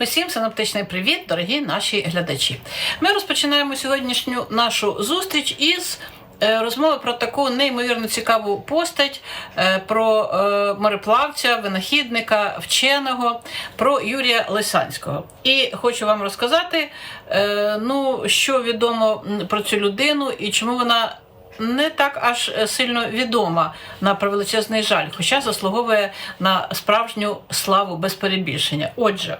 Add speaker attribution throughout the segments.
Speaker 1: Усім синоптичний привіт, дорогі наші глядачі. Ми розпочинаємо сьогоднішню нашу зустріч із е, розмови про таку неймовірно цікаву постать, е, про е, мореплавця, винахідника, вченого, про Юрія Лисанського. І хочу вам розказати, ну, що відомо про цю людину і чому вона не так аж е, сильно відома на превеличезний жаль, хоча заслуговує на справжню славу без перебільшення. Отже,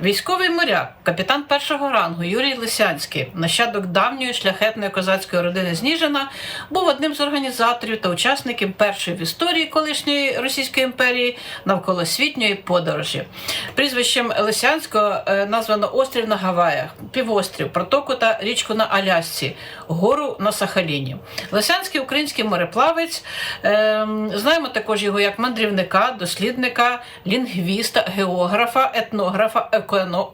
Speaker 1: військовий моряк, капітан першого рангу Юрій Лисянський, нащадок давньої шляхетної козацької родини Зніжина, був одним з організаторів та учасників першої в історії колишньої Російської імперії навколосвітньої подорожі. Прізвищем Лисянського е, названо острів на Гаваях, півострів, протоку та річку на Алясці, гору на Сахаліні. Лисянський український мореплавець. ем, знаємо також його як мандрівника, дослідника, лінгвіста, географа, етнографа,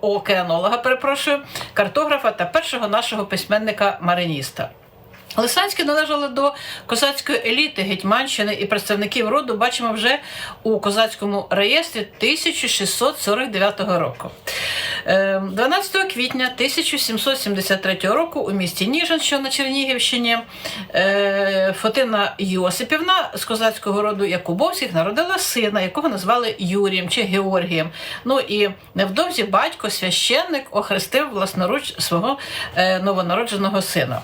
Speaker 1: океанолога, перепрошую, картографа та першого нашого письменника-мариніста. Лисанські належали до козацької еліти Гетьманщини і представників роду бачимо вже у козацькому реєстрі 1649 року. Е, 12 квітня 1773 року у місті Ніжин, що на Чернігівщині, е, Фотина Йосипівна з козацького роду Якубовських народила сина, якого назвали Юрієм чи Георгієм. Ну і невдовзі батько, священник, охрестив власноруч свого е, новонародженого сина.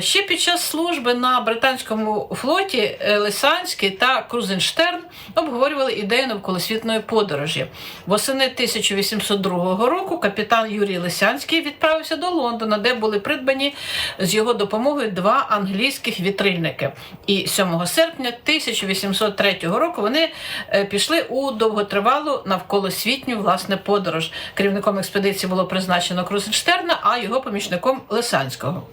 Speaker 1: Ще під час служби на британському флоті Лисанський та Крузенштерн обговорювали ідею навколосвітної подорожі. Восени 1802 року капітан Юрій Лисянський відправився до Лондона, де були придбані з його допомогою два англійських вітрильники. І 7 серпня 1803 року вони е, пішли у довготривалу навколосвітню власне подорож. Керівником експедиції було призначено Крузенштерна, а його помічником Лисанського.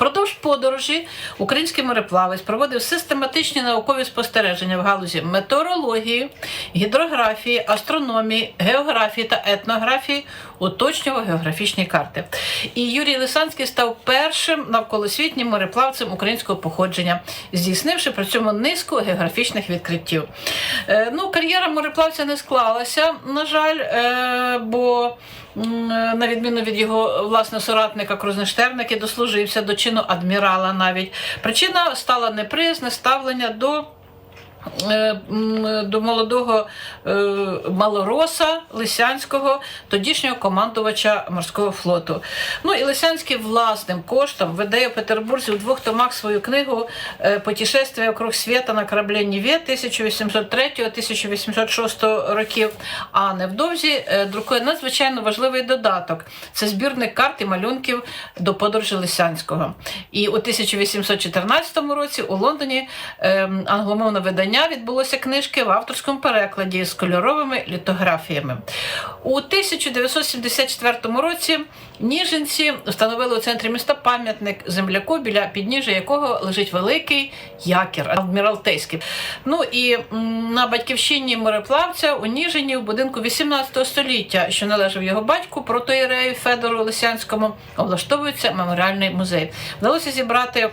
Speaker 1: Впродовж подорожі український мореплавець проводив систематичні наукові спостереження в галузі метеорології, гідрографії, астрономії, географії та етнографії, уточнював географічні карти. І Юрій Лисанський став першим навколосвітнім мореплавцем українського походження, здійснивши при цьому низку географічних відкриттів. Е, ну, кар'єра мореплавця не склалася, на жаль, е, бо на відміну від його власне соратника Крузенштерна, який дослужився до чину адмірала навіть. Причина стала неприязне ставлення до. Е, До молодого е, малороса Лисянського, тодішнього командувача морського флоту. Ну і Лисянський власним коштом видає в Петербурзі у двох томах свою книгу е, «Путешествие вокруг света на кораблі Ніве 1803-1806 років. А невдовзі друкує надзвичайно важливий додаток. Це збірник карт і малюнків до подорожі Лисянського. І у 1814 році у Лондоні е, англомовне видання відбулося книжки в авторському перекладі з кольоровими літографіями. У 1974 році ніженці встановили у центрі міста пам'ятник земляку, біля підніжжя якого лежить великий якір адміралтейський. Ну і на батьківщині мореплавця у Ніжині в будинку 18 століття, що належав його батьку, протоєрею Федору Лисянському, облаштовується меморіальний музей. Вдалося зібрати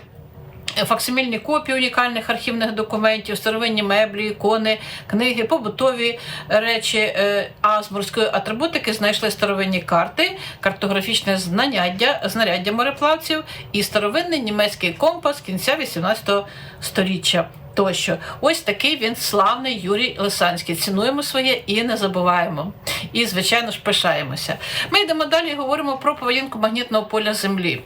Speaker 1: факсимільні копії унікальних архівних документів, старовинні меблі, ікони, книги, побутові речі. Е, А атрибутики знайшли старовинні карти, картографічне знаряддя, знаряддя мореплавців і старовинний німецький компас кінця 18 століття. Тощо, ось такий він славний Юрій Лисанський. Цінуємо своє і не забуваємо. І, звичайно ж, пишаємося. Ми йдемо далі і говоримо про поведінку магнітного поля Землі.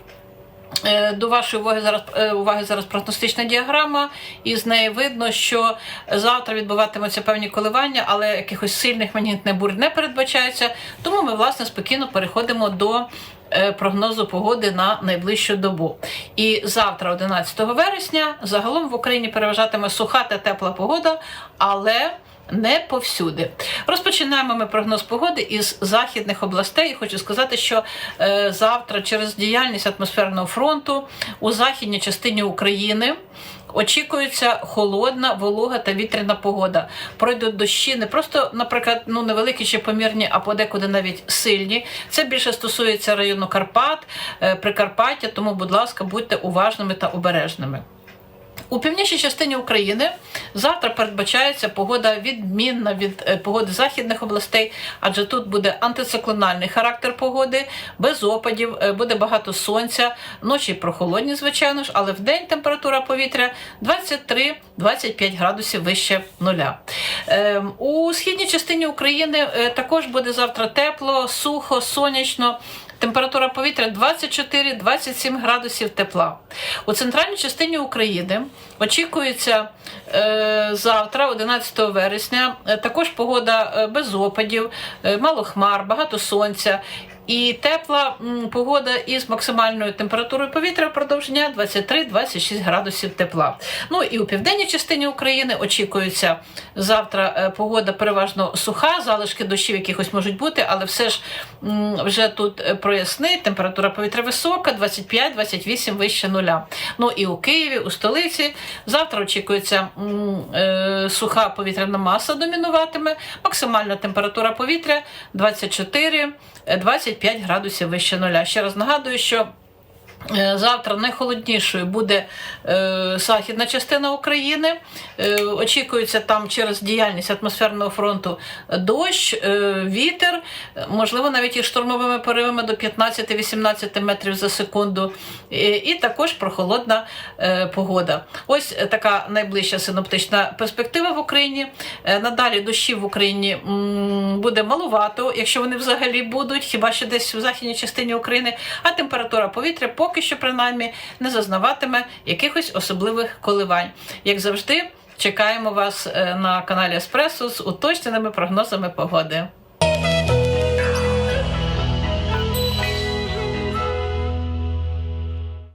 Speaker 1: Е, До вашої уваги зараз е, уваги зараз прогностична діаграма, і з неї видно, що завтра відбуватимуться певні коливання, але якихось сильних магнітних бурь не передбачається. Тому ми власне спокійно переходимо до е, прогнозу погоди на найближчу добу. І завтра, 11 вересня, загалом в Україні переважатиме суха та тепла погода, але не повсюди. Розпочинаємо ми прогноз погоди із західних областей. Хочу сказати, що е, завтра через діяльність атмосферного фронту у західній частині України. Очікується холодна, волога та вітряна погода. Пройдуть дощі не просто, наприклад, ну невеликі чи помірні, а подекуди навіть сильні. Це більше стосується району Карпат, е, Прикарпаття. Тому, будь ласка, будьте уважними та обережними. У північній частині України завтра передбачається погода відмінна від е, погоди західних областей, адже тут буде антициклональний характер погоди, без опадів, е, буде багато сонця, ночі прохолодні, звичайно ж, але в день температура повітря 23-25 градусів вище нуля. Ем, У східній частині України е, також буде завтра тепло, сухо, сонячно. Температура повітря 24-27 градусів тепла. У центральній частині України очікується е, завтра, 11 вересня, е, також погода е, без опадів, е, мало хмар, багато сонця. І тепла погода із максимальною температурою повітря впродовж дня 23-26 градусів тепла. Ну і у південній частині України очікується завтра е, погода переважно суха, залишки дощів якихось можуть бути, але все ж вже тут е, прояснить, температура повітря висока, 25-28 вище нуля. Ну і у Києві, у столиці завтра очікується е, суха повітряна маса домінуватиме, максимальна температура повітря 24-25 градусів вище нуля. Ще раз нагадую, що Завтра найхолоднішою буде е, західна частина України. Е, очікується там через діяльність атмосферного фронту дощ, е, вітер, е, можливо, навіть і штурмовими поривами до 15-18 метрів за секунду. І, і також прохолодна е, погода. Ось е, така найближча синоптична перспектива в Україні. Е, надалі дощів в Україні м, буде малувато, якщо вони взагалі будуть, хіба що десь в західній частині України, а температура повітря поки що принаймні не зазнаватиме якихось особливих коливань. Як завжди, чекаємо вас е, на каналі Еспресо з уточненими прогнозами погоди.